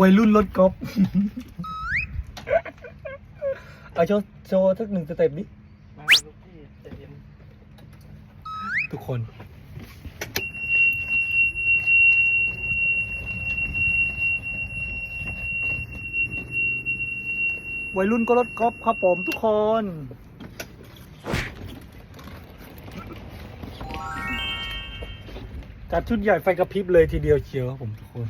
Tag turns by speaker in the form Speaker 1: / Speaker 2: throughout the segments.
Speaker 1: วัยรุ่นรถกอล์ฟเอาโชว์โชว์สักหนึ่งสเต็ปดิ
Speaker 2: มาลูกพี่ใจเย็น
Speaker 1: ทุกคน วัยรุ่นก็รถกอล์ฟครับผมทุกคน จัดชุดใหญ่ไฟกระพริบเลยทีเดียวเชียวครับผมทุกคน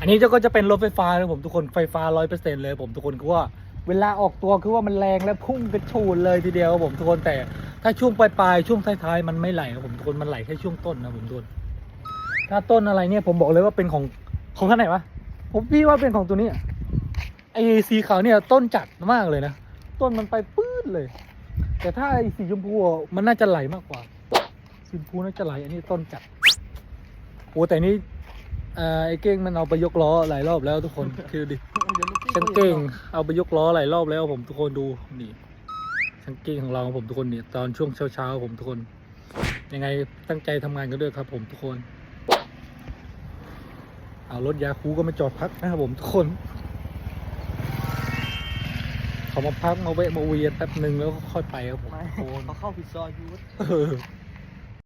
Speaker 1: อันนี้จ้าก็จะเป็นรถไฟฟ้านะผมทุกคนไฟฟ้าร้อยเปอร์เซ็นต์เลยผมทุกคนคือว่าเวลาออกตัวคือว่ามันแรงและพุ่งกระชูนเลยทีเดียวครับผมทุกคนแต่ถ้าช่วงปลายๆช่วงท้ายๆมันไม่ไหลครับผมทุกคนมันไหลแค่ช่วงต้นนะผมทุกคนถ้าต้นอะไรเนี่ยผมบอกเลยว่าเป็นของของท่านไหนวะผมพี่ว่าเป็นของตัวนี้ไอ้สีขาวเนี่ยต้นจัดมากเลยนะต้นมันไปปื้ดเลย แต่ถ้าไอ้สีชมพูมันน่าจะไหลมากกว่าสีชมพูน่าจะไหลอันนี้ต้นจัดโอ้แต่นี่ เอ่อไอ้เก้งมันเอาไปยกล้อหลายรอบแล้วทุกคนคือดิ
Speaker 2: เดี๋ยวลูกพี่
Speaker 1: ช่างเก่งเอาไปยกล้อหลายรอบแล้วผมทุกคนดูนี่ช่างเก่งของเราผมทุกคนนี่ตอนช่วงเช้าๆผมทุกคน ยังไงตั้งใจทำงานกันด้วยครับ ผมทุกคน เอารถยาคูก็มาจอดพักนะครับผมทุกคนเขามาพักมาแวะมาเวียนแป๊บหนึ่งแล้วก็ค่อยไปครับผม
Speaker 2: ไม่
Speaker 1: ทุกคน
Speaker 2: เขาเข้าผิดซอยอยู
Speaker 1: เออ